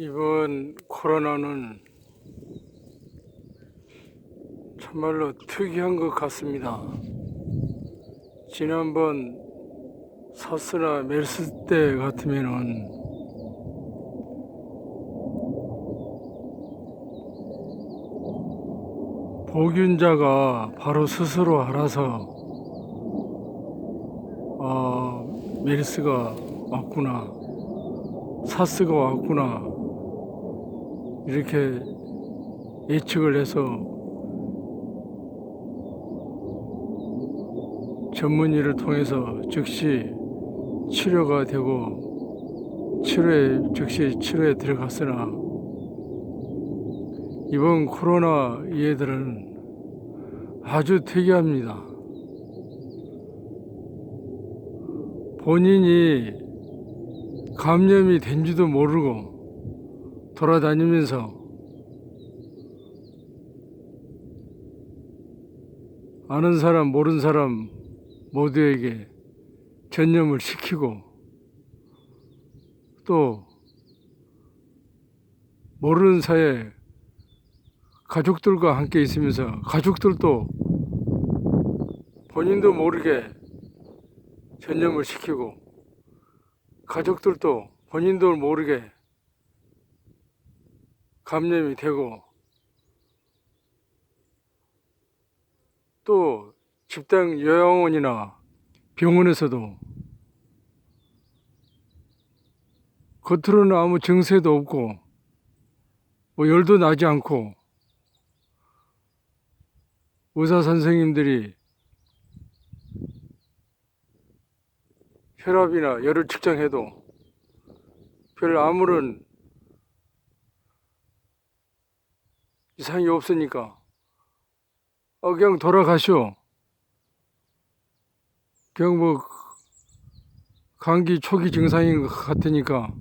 이번 코로나는 참말로 특이한 것 같습니다. 지난번 사스나 메르스 때 같으면은 보균자가 바로 스스로 알아서 아 메르스가 왔구나 사스가 왔구나 이렇게 예측을 해서 전문의를 통해서 즉시 치료가 되고 치료에 즉시 치료에 들어갔으나 이번 코로나 이 애들은 아주 특이합니다. 본인이 감염이 된지도 모르고 돌아다니면서 아는 사람 모르는 사람 모두에게 전염을 시키고 또 모르는 사이에 가족들과 함께 있으면서 가족들도 본인도 모르게 전염을 시키고 가족들도 본인도 모르게 감염이 되고 또 집단 요양원이나 병원에서도 겉으로는 아무 증세도 없고 뭐 열도 나지 않고 의사 선생님들이 혈압이나 열을 측정해도 별 아무런 이상이 없으니까 어, 그냥 돌아가시오. 그냥 뭐 감기 초기 증상인 것 같으니까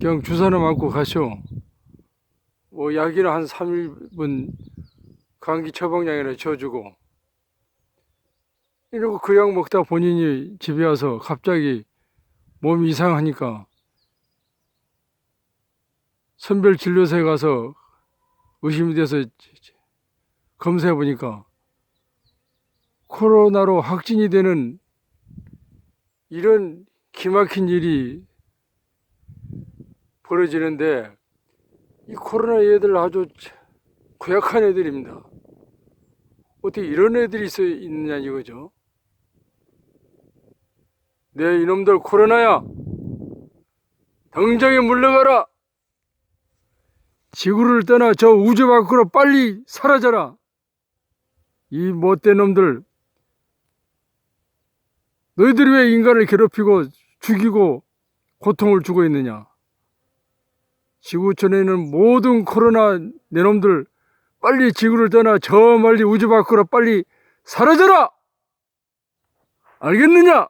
그냥 주사나 맞고 가시오. 뭐 약이나 한 3일분 감기 처방약이나 줘주고 이러고 그 약 먹다 본인이 집에 와서 갑자기 몸이 이상하니까 선별 진료소에 가서 의심이 돼서 검사해 보니까 코로나로 확진이 되는 이런 기막힌 일이 벌어지는데 이 코로나 애들 아주 고약한 애들입니다. 어떻게 이런 애들이 있어 있느냐 이거죠. 네 이놈들 코로나야 당장에 물러가라. 지구를 떠나 저 우주 밖으로 빨리 사라져라. 이 못된 놈들 너희들이 왜 인간을 괴롭히고 죽이고 고통을 주고 있느냐? 지구촌에 있는 모든 코로나 내놈들 빨리 지구를 떠나 저 멀리 우주 밖으로 빨리 사라져라! 알겠느냐?